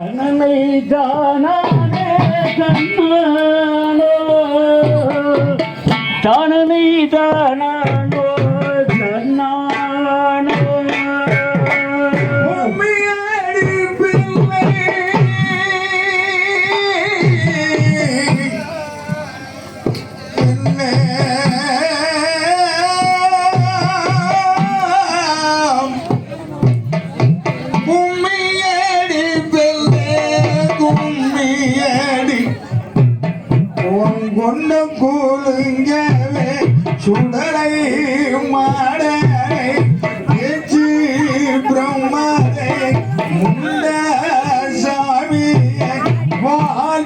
కన్నమై జానానే కన్న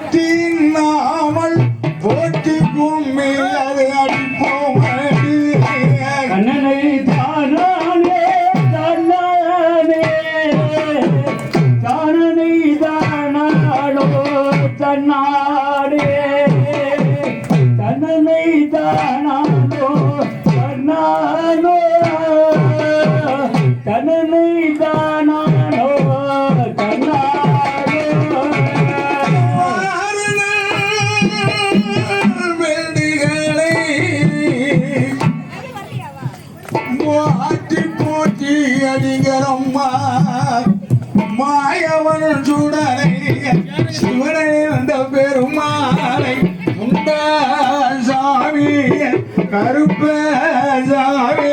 D. மாலை முண்ட சாமி கருப்ப சாமி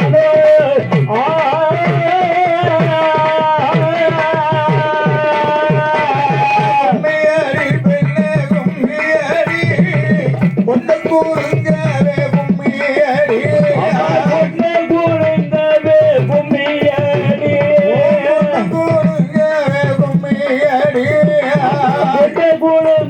Bruno!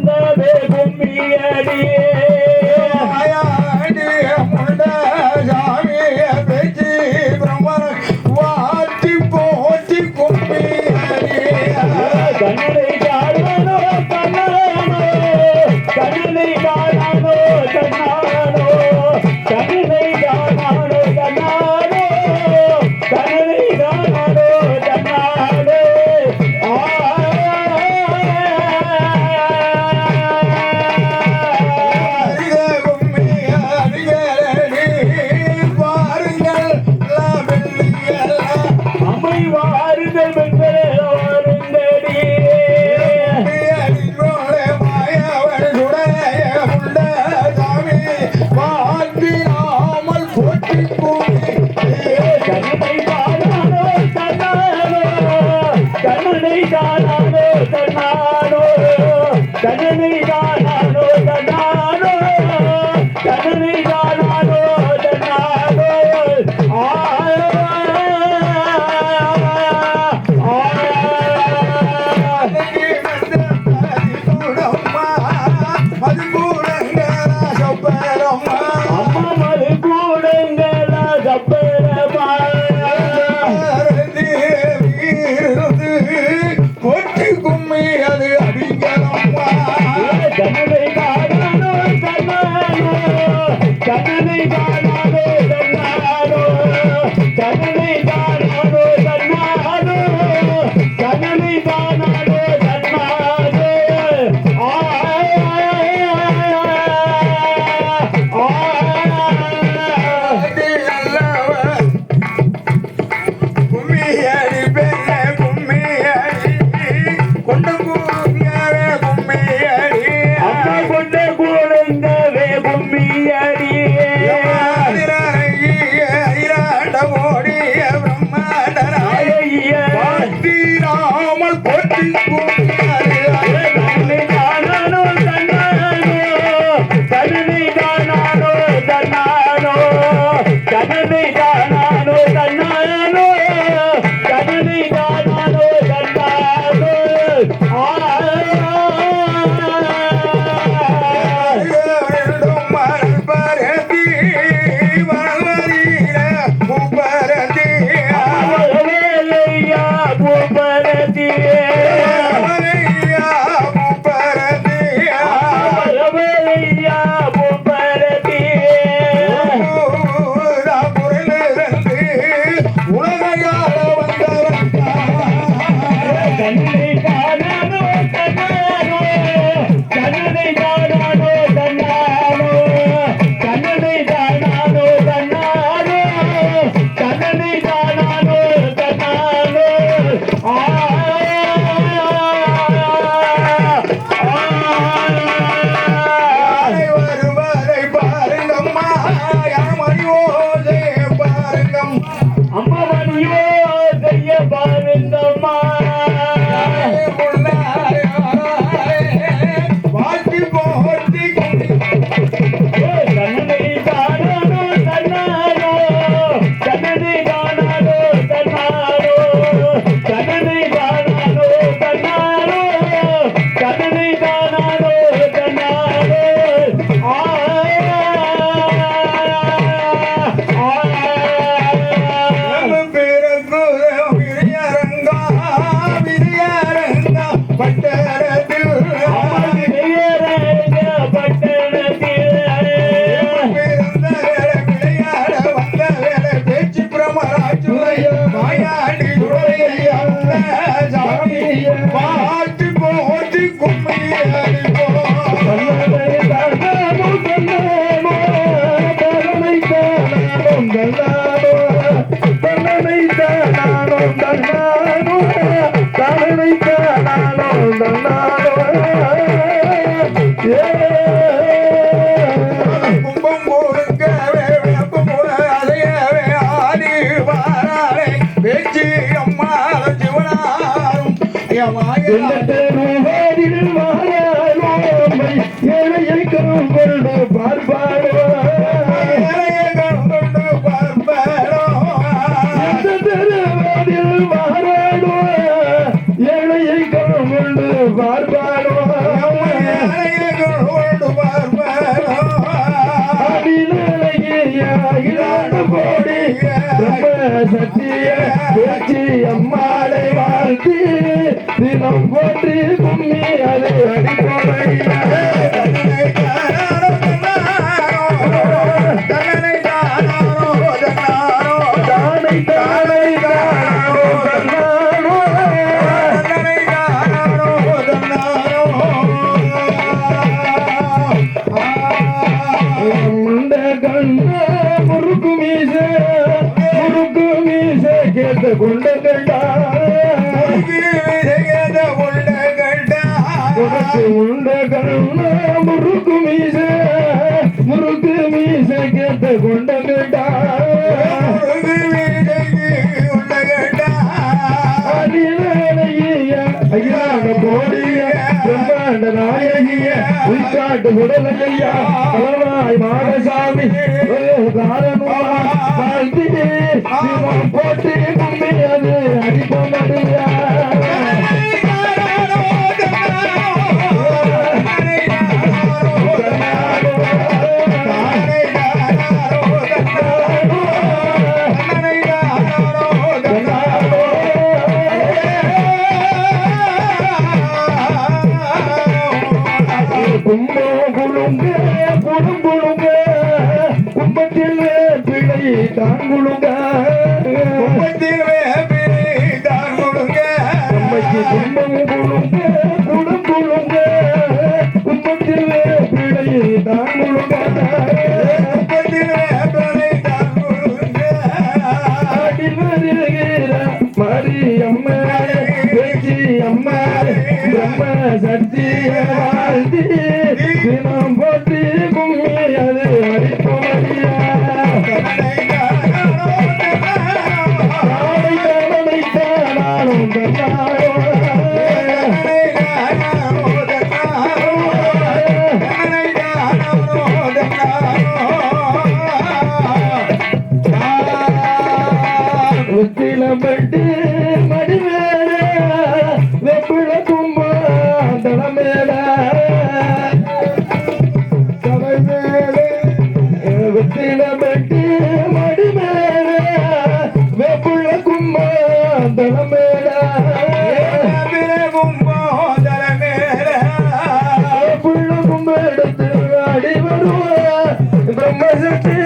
சிவனாரும் గుండమే பிழை தான் முழுங்க உண்மை தீர்வே பிழை தான் முழுங்க உண்மைக்கு துன்பம் முழுங்க குடும் முழுங்க உண்மை தீர்வே பிழை தான் முழுங்க உண்மை தீர்வே பிழை தான் முழுங்க அடி வருகிற மரியம்மா பேச்சி அம்மா பிரம்ம சத்தியமா உத்தில பட்டு மடிவேட வெப்புல கும்பா தளமேட தலைமேடு உத்தில பட்டு மடிவேட வெப்புல கும்பா தளமேட கும்பா தளமேட வெப்புல கும்பா எடுத்து அடி வருவா பிரம்மசக்தி